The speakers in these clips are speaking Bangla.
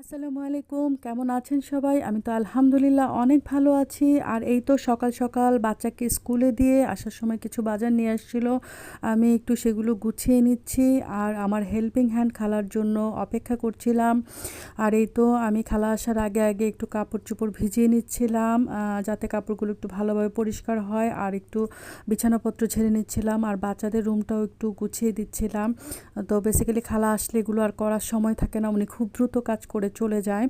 আসসালামু আলাইকুম, কেমন আছেন সবাই? আমি তো আলহামদুলিল্লাহ অনেক ভালো আছি। আর এই তো সকাল সকাল বাচ্চাকে স্কুলে দিয়ে আসার সময় কিছু বাজার নিয়ে আসছিল। আমি একটু সেগুলো গুছিয়ে নিচ্ছি আর আমার হেল্পিং হ্যান্ড খালার জন্য অপেক্ষা করছিলাম। আর এই তো আমি খালা আসার আগে আগে একটু কাপড় চোপড় ভিজিয়ে নিচ্ছিলাম যাতে কাপড়গুলো একটু ভালোভাবে পরিষ্কার হয় আর একটু বিছানাপত্র ঝেড়ে নিচ্ছিলাম আর বাচ্চাদের রুমটাও একটু গুছিয়ে দিচ্ছিলাম। তো বেসিক্যালি খালা আসলে এগুলো আর করার সময় থাকে না, উনি খুব দ্রুত কাজ করে চলে যায়।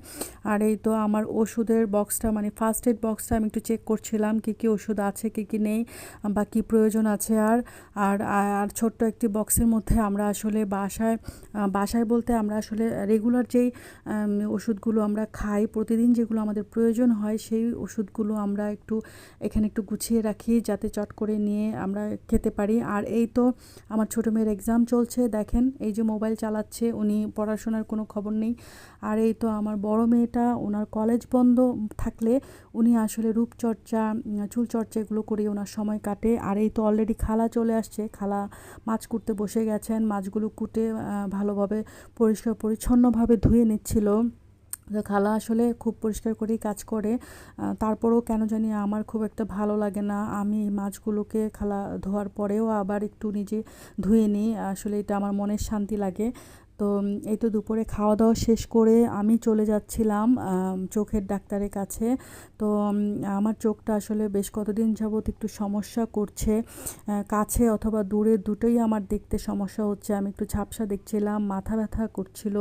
আর এই তো আমার ওষুধের বক্সটা মানে ফার্স্ট এড বক্সটা আমি একটু চেক করছিলাম, কি কি ওষুধ আছে, কি কি নেই বা কি প্রয়োজন আছে আর। আর আর ছোট্ট একটি বক্সের মধ্যে আমরা আসলে বাসায় বাসায় বলতে আমরা আসলে রেগুলার যেই ওষুধগুলো আমরা খাই, প্রতিদিন যেগুলো আমাদের প্রয়োজন হয়, সেই ওষুধগুলো আমরা একটু, এখানে একটু গুছিয়ে রাখি, যাতে চট করে নিয়ে আমরা খেতে পারি। আর এই তো আমার ছোটো মেয়ের এক্সাম চলছে, দেখেন, এই যে মোবাইল চালাচ্ছে, উনি পড়াশোনার কোনো খবর নেই। আর এই তো আমার বড় মেয়েটা, ওনার কলেজ বন্ধ থাকলে উনি আসলে রূপচর্চা, চুলচর্চা এগুলো করে ওনার সময় কাটে। আর এই তো অলরেডি খালা চলে আসছে। খালা মাছ কুটতে বসে গেছেন, মাছগুলো কুটে ভালোভাবে পরিষ্কার পরিচ্ছন্নভাবে ধুয়ে নিচ্ছিল। খালা আসলে খুব পরিষ্কার করেই কাজ করে। তারপরেও কেন জানি আমার খুব একটা ভালো লাগে না। আমি মাছগুলোকে খালা ধোয়ার পরেও আবার একটু নিজে ধুয়ে নিই। আসলে এটা আমার মনের শান্তি লাগে। তো এই তো দুপুরে খাওয়া দাওয়া শেষ করে আমি চলে যাচ্ছিলাম চোখের ডাক্তারের কাছে। তো আমার চোখটা আসলে বেশ কতদিন যাবৎ একটু সমস্যা করছে কাছে অথবা দূরে দুটোই আমার দেখতে সমস্যা হচ্ছে। আমি একটু ঝাপসা দেখছিলাম, মাথা ব্যথা করছিল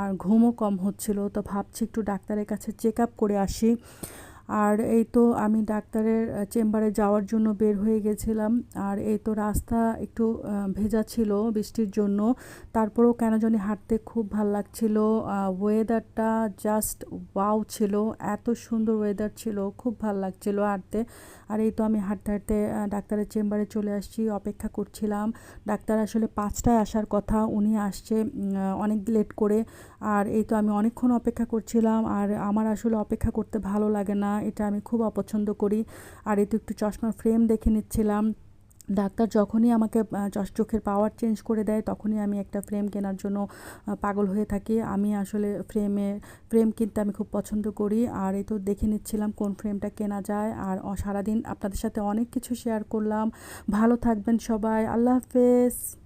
আর ঘুমও কম হচ্ছিল। তো ভাবছি একটু ডাক্তারের কাছে চেক আপ করে আসি। আর এই তো আমি ডাক্তারের চেম্বারে যাওয়ার জন্য বের হয়ে গেছিলাম। আর এই তো রাস্তা একটু ভেজা ছিল বৃষ্টির জন্য। তারপরেও কেন জানি হাঁটতে খুব ভালো লাগছিল। ওয়েদারটা জাস্ট ওয়াও ছিল। এত সুন্দর ওয়েদার ছিল, খুব ভালো লাগছিল হাঁটতে। আর এই তো আমি হাঁটতে হাঁটতে ডাক্তারের চেম্বারে চলে আসছি, অপেক্ষা করছিলাম। ডাক্তার আসলে পাঁচটায় আসার কথা, উনি আসছে অনেক লেট করে। আর এই তো আমি অনেকক্ষণ অপেক্ষা করছিলাম। আর আমার আসলে অপেক্ষা করতে ভালো লাগে না। এটা আমি খুব অপছন্দ করি। আর এই তো একটু চশমার ফ্রেম দেখে নিচ্ছিলাম। ডাক্তার যখনই আমাকে চশ- চোখের পাওয়ার চেঞ্জ করে দেয়, তখনই আমি একটা ফ্রেম কেনার জন্য পাগল হয়ে থাকি। আমি আসলে ফ্রেমে ফ্রেম কিনতে আমি খুব পছন্দ করি। আর এই তো দেখে নিচ্ছিলাম কোন ফ্রেমটা কেনা যায়। আর সারাদিন আপনাদের সাথে অনেক কিছু শেয়ার করলাম। ভালো থাকবেন সবাই। আল্লাহ হাফেজ।